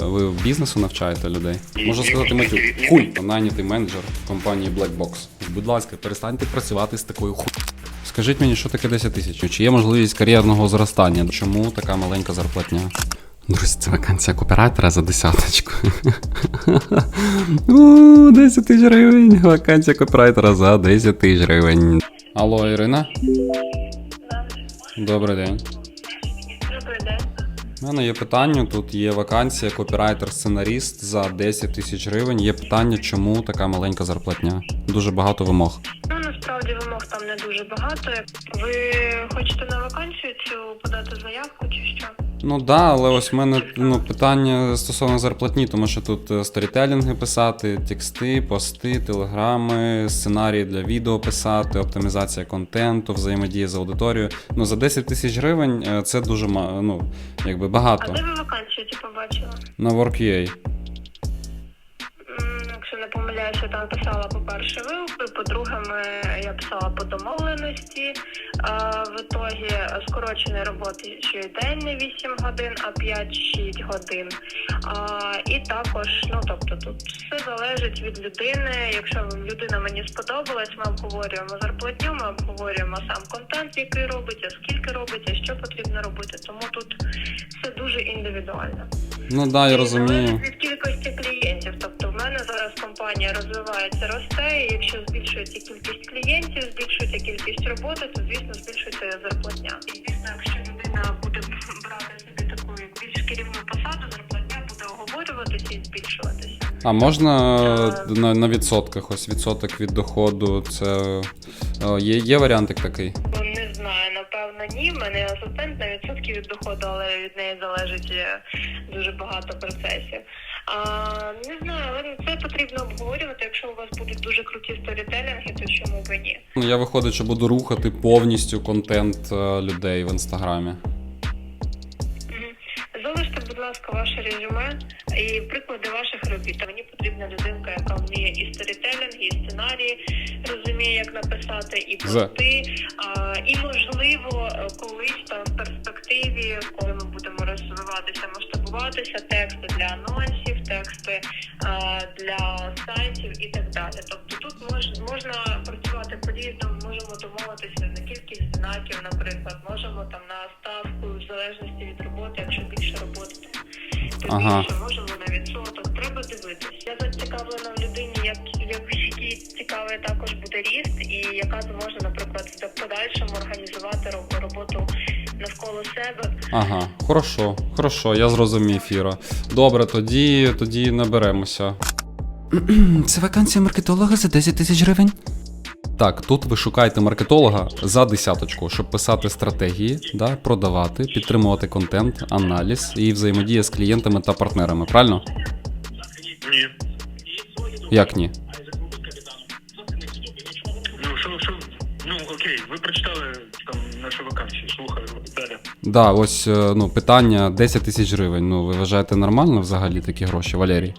Ви бізнесу навчаєте людей? Можна сказати, матюк. Хуй, найнятий менеджер компанії Black Box. Будь ласка, перестаньте працювати з такою хуй. Скажіть мені, що таке 10 тисяч? Чи є можливість кар'єрного зростання? Чому така маленька зарплатня? Друзі, це вакансія кооператора за десяточку. У, 10 тисяч гривень. Вакансія копірайтера за 10 тисяч гривень. Алло, Ірина? Добрий день. Добрий день. Мене є питання. Тут є вакансія копірайтер-сценаріст за 10 тисяч гривень. Є питання, чому така маленька зарплатня? Дуже багато вимог. Ну насправді вимог там не дуже багато. Ви хочете на вакансію цю подати заявку чи що? Ну да, але ось в мене ну, питання стосовно зарплатні, тому що тут е, сторітелінги писати, тексти, пости, телеграми, сценарії для відео писати, оптимізація контенту, взаємодія з аудиторією. Ну за 10 тисяч гривень е, це дуже ну, якби А багато. де ви вакансію ти побачила? На WorkUA. Не помиляюся, там писала по-перше ви, по-друге, ми, я писала по домовленості. В ітогі скорочений робочий день не 8 годин, а 5-6 годин. І також, ну тобто тут все залежить від людини. Якщо людина мені сподобалась, ми обговорюємо зарплатню, ми обговорюємо сам контент, який робить, а скільки робить, а що потрібно робити. Тому тут все дуже індивідуально. Ну да, я розумію. від кількості клієнтів. Тобто в мене зараз компанія розвивається, росте. і Якщо збільшується кількість клієнтів, збільшується кількість роботи, то звісно збільшується зарплатня. І звісно, якщо людина буде брати собі таку більш керівну посаду, зарплатня буде оговорюватися і збільшуватися. А можна а... на на відсотках? Ось відсоток від доходу. Це е, є, є варіантик такий? Ну, не знаю, напевно, ні. В мене асистент навіть 100% від доходу, але від неї залежить е, дуже багато процесів. А, Не знаю, але це потрібно обговорювати. Якщо у вас будуть дуже круті сторітелінги, то чому б ні? Ну, я виходить, що буду рухати повністю контент е, людей в інстаграмі. Будь ласка, ваше резюме і приклади ваших робіт. Мені потрібна людинка, яка вміє і сторітелінг, і сценарії, розуміє, як написати, і пости. І можливо, колись там в перспективі, коли ми будемо розвиватися, масштабуватися, тексти для анонсів, тексти а, для сайтів і так далі. Тобто тут мож, можна працювати по-різному, можемо домовитися на кількість знаків, наприклад, можемо там на ставку в залежності від роботи, якщо Ага. більше можемо на відсоток. Треба дивитись. Я зацікавлена в людині, як, як який цікавий також буде ріст, і яка зможе, наприклад, в подальшому організувати роботу навколо себе. Ага, хорошо, хорошо, я зрозумів, Іра. Добре, тоді, тоді наберемося. Це вакансія маркетолога за 10 тисяч гривень. Так, тут ви шукаєте маркетолога за десяточку, щоб писати стратегії, да, продавати, підтримувати контент, аналіз і взаємодія з клієнтами та партнерами, правильно? Ні. Як ні? Ну що, що? Ну окей, ви прочитали там нашу вакансію, слухаю далі. Да, ось е, ну, питання 10 тисяч гривень. Ну, ви вважаєте нормально взагалі такі гроші, Валерій?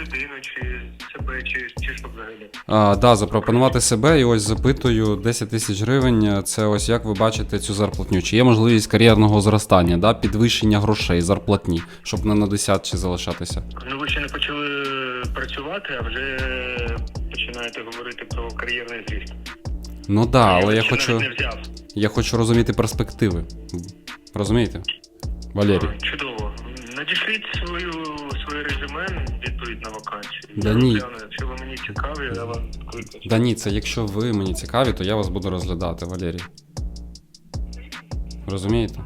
Людину, чи себе, чи, чи що взагалі? А, да, запропонувати себе і ось запитую 10 тисяч гривень. Це ось як ви бачите цю зарплатню? Чи є можливість кар'єрного зростання, да, підвищення грошей, зарплатні, щоб не на десятці залишатися? Ну ви ще не почали працювати, а вже починаєте говорити про кар'єрний зріст. Ну да, але я ще хочу, навіть не взяв. я хочу розуміти перспективи. Розумієте? Валерій. А, Чудово. На вакансію. Да ні. Якщо ви мені цікаві, я вам кликну. Да ні, це якщо ви мені цікаві, то я вас буду розглядати, Валерій. Розумієте?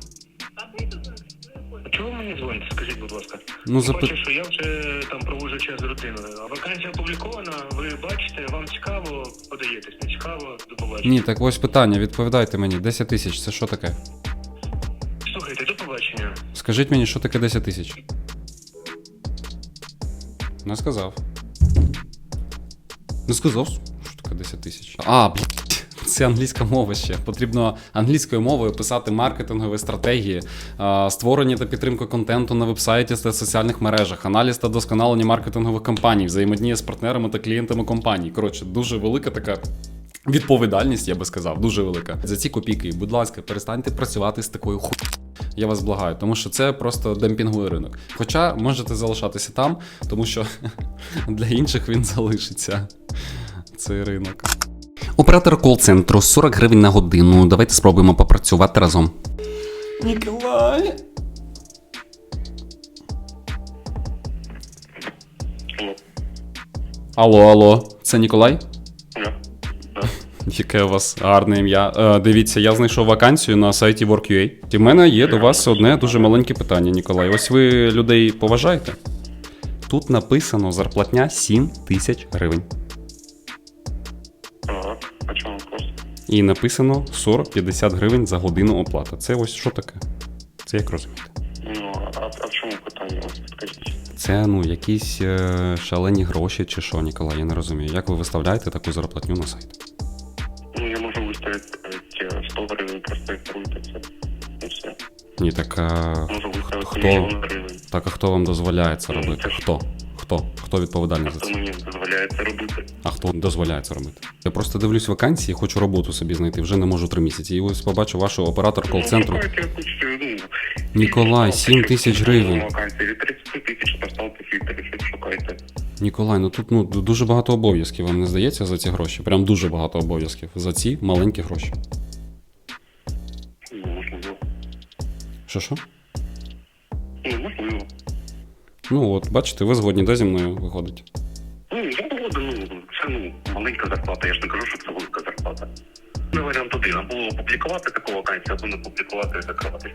А чого ви мені дзвоните? Скажіть, будь ласка. Ну, Я запит... бачу, що я вже там проводжу час з родиною. А вакансія опублікована, ви бачите, вам цікаво, подаєтесь, не цікаво, до побачення. Ні, так ось питання, відповідайте мені, 10 тисяч, це що таке? Слухайте, до побачення. Скажіть мені, що таке 10 тисяч? Не сказав. Не сказав, що таке 10 тисяч. А, блядь, це англійська мова ще. Потрібно англійською мовою писати маркетингові стратегії, створення та підтримка контенту на вебсайті та соціальних мережах, аналіз та досконалення маркетингових кампаній, взаємодія з партнерами та клієнтами компаній. Коротше, дуже велика така. Відповідальність, я би сказав, дуже велика. За ці копійки, будь ласка, перестаньте працювати з такою ху. Я вас благаю, тому що це просто демпінговий ринок. Хоча можете залишатися там, тому що для інших він залишиться. Цей ринок. Оператор кол-центру 40 гривень на годину. Давайте спробуємо попрацювати разом. Ніколай. Алло, алло, це Ніколай? Яке у вас гарне ім'я. Е, дивіться, я знайшов вакансію на сайті Work.ua. І в мене є до вас одне дуже маленьке питання, Ніколай. Ось ви людей поважаєте? Тут написано зарплатня 7 тисяч гривень. Так, а чому просто? І написано 40-50 гривень за годину оплата. Це ось що таке? Це як розумієте? Ну, а, а в чому питання? Скажіть. Це ну якісь е, шалені гроші чи що, Ніколай, я не розумію. Як ви виставляєте таку зарплатню на сайт? Ті 100 гривень, просто ігноруйте це. І все. Ні, так а, виставити хто? мільйон гривень. так а хто вам дозволяє це Ну, робити? це ж- Хто? Хто? Хто відповідальний за Хто це? мені дозволяє це робити? А хто дозволяє це робити? Я просто дивлюсь вакансії, хочу роботу собі знайти, вже не можу три місяці. І ось побачу вашого оператора кол-центру. Ну, шукайте якусь, ну, Ніколай, 7 тисяч гривень. Вакансії від 30 тисяч фільтр, що шукайте. Ніколай, ну тут ну дуже багато обов'язків, вам не здається за ці гроші? Прям дуже багато обов'язків за ці маленькі гроші. Ну, можливо. Що що? Ну, можливо. Ну от, бачите, ви згодні, де зі мною виходить? Ну, я погоду, ну, це ну, маленька зарплата, я ж не кажу, що це велика зарплата. Ну, варіант один, або опублікувати таку вакансію, або не публікувати і закривати.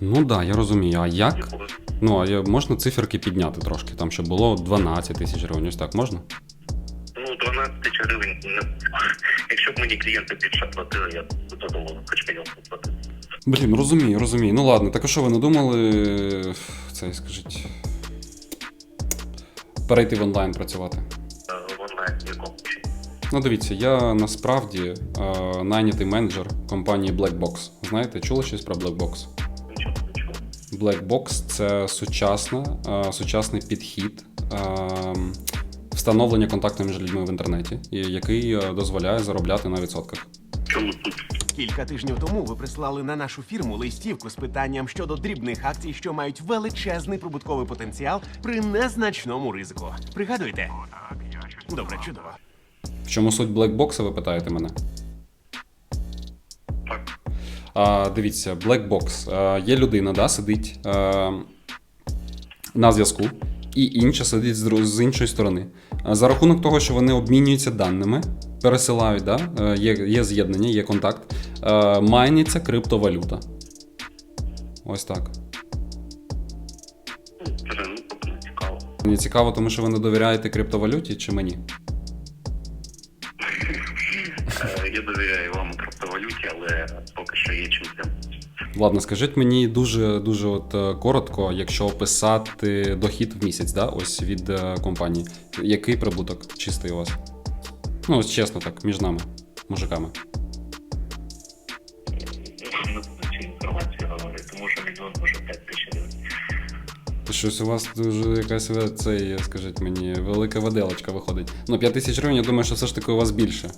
Ну так, да, я розумію. А як? Ну, а я- можна циферки підняти трошки, там, щоб було 12 тисяч гривень, ось так можна? Ну, 12 тисяч гривень, не... якщо б мені клієнти більше платили, я б задоволений, хоч мільйон платити. Блін, розумію, розумію. Ну ладно, так а що ви не думали це, скажіть. Перейти в онлайн працювати? В онлайн якому. Ну, дивіться, я насправді е, найнятий менеджер компанії Blackbox. Знаєте, чули щось про Blackbox? Blackbox це сучасна, е, сучасний підхід е, встановлення контакту між людьми в інтернеті, який е, дозволяє заробляти на відсотках. Чому тут? Кілька тижнів тому ви прислали на нашу фірму листівку з питанням щодо дрібних акцій, що мають величезний прибутковий потенціал при незначному ризику. Пригадуєте? Добре, чудово. В чому суть Blackbox, ви питаєте мене? Так. А, дивіться, Blackbox. А, є людина, да, сидить а, на зв'язку, і інша сидить з, з іншої сторони. А, за рахунок того, що вони обмінюються даними, пересилають, да, е, є, є з'єднання, є контакт, а, майниться криптовалюта. Ось так. Це ну. Мені цікаво, тому що ви не довіряєте криптовалюті чи мені? Що зайнятися. Ладно, скажіть мені дуже дуже от е, коротко, якщо описати дохід в місяць, да, ось від е, компанії. Який прибуток чистий у вас? Ну, ось чесно так, між нами, мужиками. Не буду цю інформацію говорити, може мільйон, може 5 тисяч гривень. Щось у вас дуже якась е, цей, скажіть мені, велика виделочка виходить. Ну, 5 тисяч гривень, я думаю, що все ж таки у вас більше.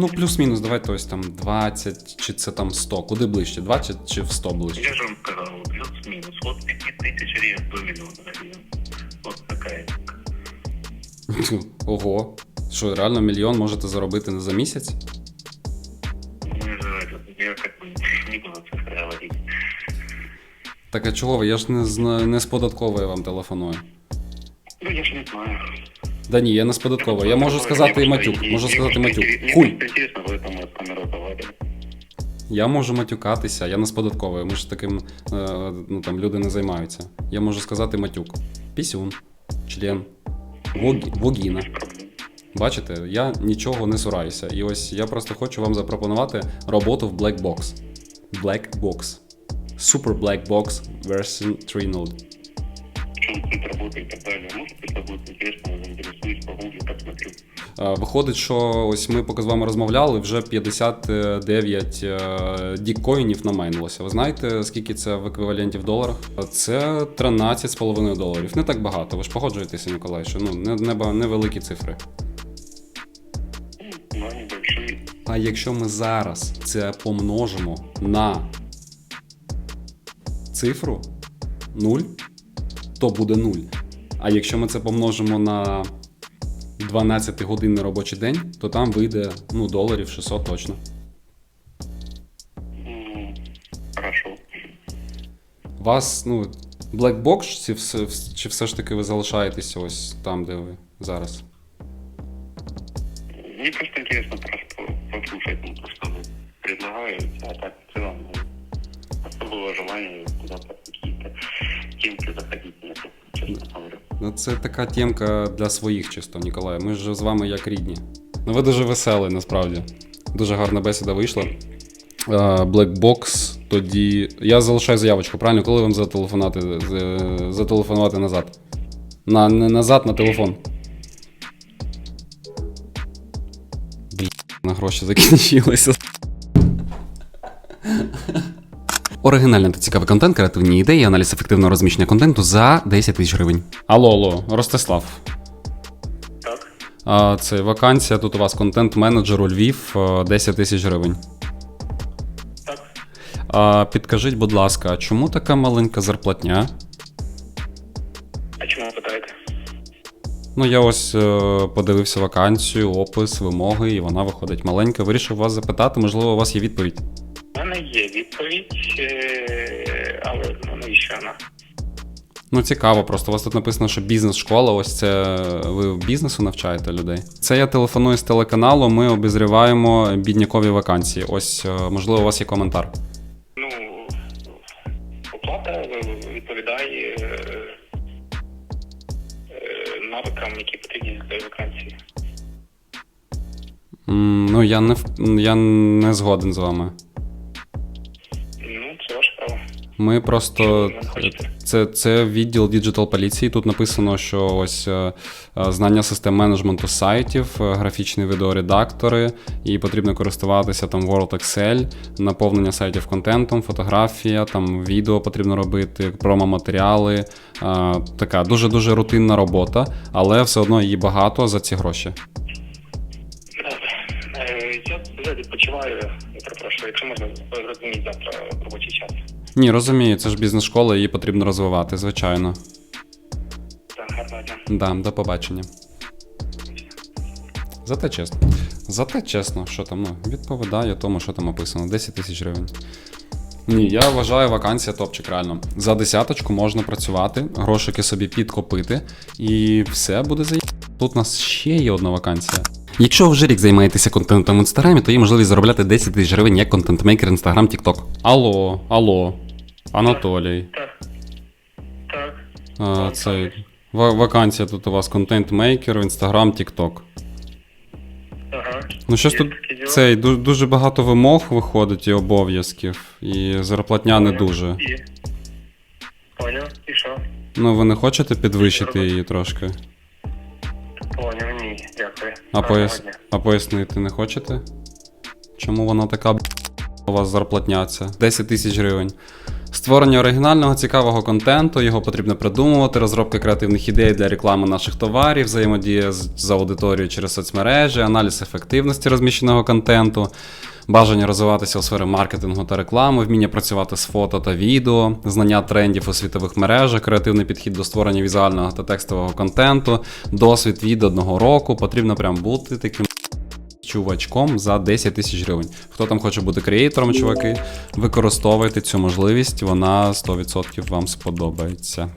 Ну, плюс-мінус, давайте ось там 20 чи це там 100. Куди ближче? 20 чи в 100 ближче? Я ж вам сказав, плюс-мінус, от 5 тисяч гривень до мільйона гривень. От така. Ого. Що, реально мільйон можете заробити не за місяць? Ну, я как бы не буду цифры говорить. Так а чого ви? Я ж не, зна- не з податкової вам телефоную. Ну, я ж не знаю. Да ні, я не з податкової. Я можу сказати матюк. Можу сказати матюк. Хуй. Я можу матюкатися, я не з податкової. Ми ж таким е, ну, там, люди не займаються. Я можу сказати матюк. Пісюн, член, вогіна. Бачите, я нічого не сураюся. І ось я просто хочу вам запропонувати роботу в Black Box. Black Box. Super Black Box version 3.0. Суть работы и так далее. Может, если будет интересно, заинтересуюсь, погуглю, посмотрю. Е, Виходить, що ось ми поки з вами розмовляли, вже 59 е, діккоїнів намайнилося. Ви знаєте, скільки це в еквіваленті в доларах? Це 13,5 доларів. Не так багато. Ви ж погоджуєтеся, Ніколай, що ну не, не, невеликі цифри. Ну. А якщо ми зараз це помножимо на цифру 0, то буде 0. А якщо ми це помножимо на 12 годинний робочий день, то там вийде ну, доларів 600 точно. Хорошо. Вас, ну, блекбокс, чи все, чи все ж таки ви залишаєтеся ось там, де ви зараз? Це така темка для своїх чисто, Ніколай. Ми ж з вами як рідні. Ну, ви дуже веселий, насправді. Дуже гарна бесіда вийшла. Блекбокс, тоді. Я залишаю заявочку, правильно? Коли вам зателефонувати, зателефонувати назад? На, не назад, на телефон. Блін, на гроші закінчилися. Оригінальний та цікавий контент, креативні ідеї, аналіз ефективного розміщення контенту за 10 тисяч гривень. Алло, алло, Ростислав. Так? Це вакансія. Тут у вас контент-менеджер у Львів е, 10 тисяч гривень. Так. Підкажіть, будь ласка, а чому така маленька зарплатня? А чому ви питаєте? Ну, я ось е, подивився вакансію, опис, вимоги, і вона виходить маленька. Вирішив вас запитати, можливо, у вас є відповідь. Мене є відповідь, е, але ну, навіщо вона? Ну, цікаво, просто у вас тут написано, що бізнес-школа, ось це ви бізнесу навчаєте людей. Це я телефоную з телеканалу, ми обізріваємо біднякові вакансії. Ось, е, можливо, у вас є коментар. Ну, оплата відповідає е, навикам, які потрібні для вакансії. Ну, я не я не згоден з вами. Ми просто це, це відділ діджитал поліції. Тут написано, що ось е, е, знання систем менеджменту сайтів, е, графічні відеоредактори, і потрібно користуватися там Word Excel, наповнення сайтів контентом, фотографія, там відео потрібно робити, промо-матеріали. Така дуже дуже рутинна робота, але все одно її багато за ці гроші. Я відпочиваю, я перепрошую, якщо можна розуміти завтра робочий час. Ні, розумію, це ж бізнес-школа, її потрібно розвивати, звичайно. Так. Да, до побачення. Зате чесно. Зате чесно, що там ну, відповідає тому, що там описано. 10 тисяч гривень. Ні, я вважаю вакансія топчик, реально. За десяточку можна працювати, грошики собі підкопити, і все буде за. Тут у нас ще є одна вакансія. Якщо ви вже рік займаєтеся контентом в інстаграмі, то є можливість заробляти 10 тисяч гривень як контент-мейкер Інстаграм TikTok. Алло, алло, Анатолій. Так. Так. А, це ва- вакансія тут у вас контент-мейкер в Instagram, TikTok. Ага. Ну щось тут цей дуже багато вимог виходить і обов'язків, і зарплатня не дуже. І... Поняв, і що? Ну ви не хочете підвищити її трошки? А, пояс... а пояснити не хочете? Чому вона така у вас зарплатня ця? 10 тисяч гривень. Створення оригінального цікавого контенту, його потрібно придумувати, розробка креативних ідей для реклами наших товарів, взаємодія з аудиторією через соцмережі, аналіз ефективності розміщеного контенту, бажання розвиватися у сфері маркетингу та реклами, вміння працювати з фото та відео, знання трендів у світових мережах, креативний підхід до створення візуального та текстового контенту, досвід від одного року. Потрібно прям бути таким чувачком за 10 тисяч гривень. Хто там хоче бути креатором, чуваки, використовуйте цю можливість, вона 100% вам сподобається.